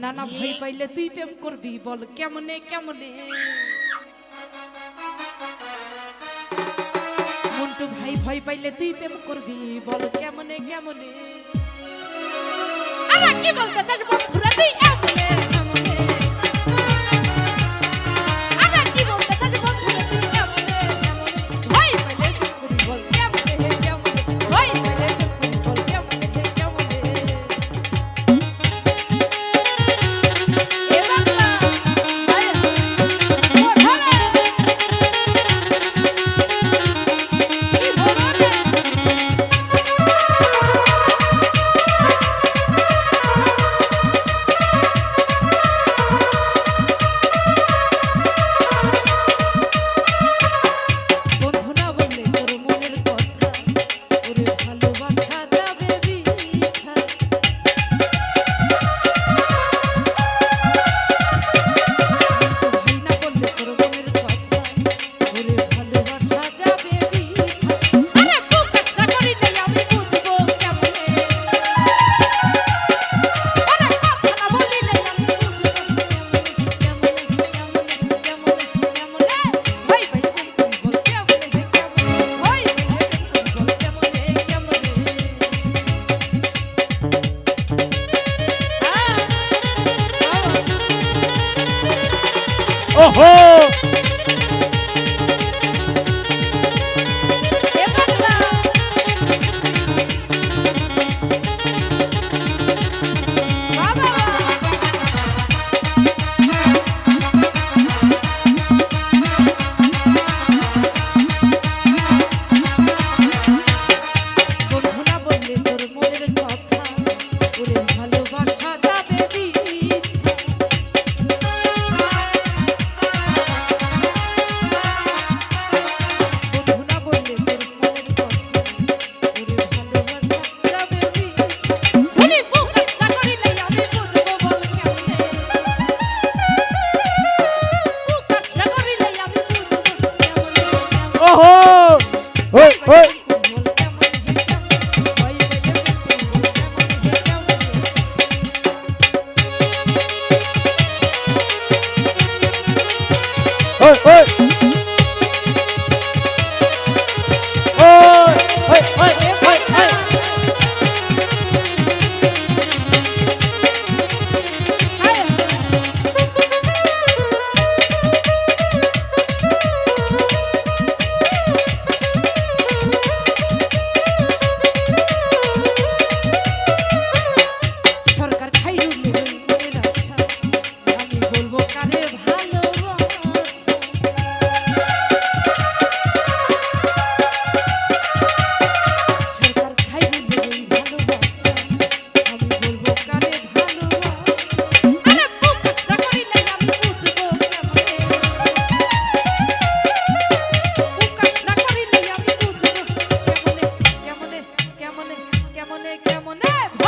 নানা ভাই পাইলে তুই প্রেম করবি, বল কেমনে কেমনে? মন্টু ভাই ভাই পাইলে তুই প্রেম করবি, বল কেমনে কেমনে? আরে কি বলতে চাস বন্ধুরা, তুই এমনে? Oh ¡Ojo! ওই ওই Monet.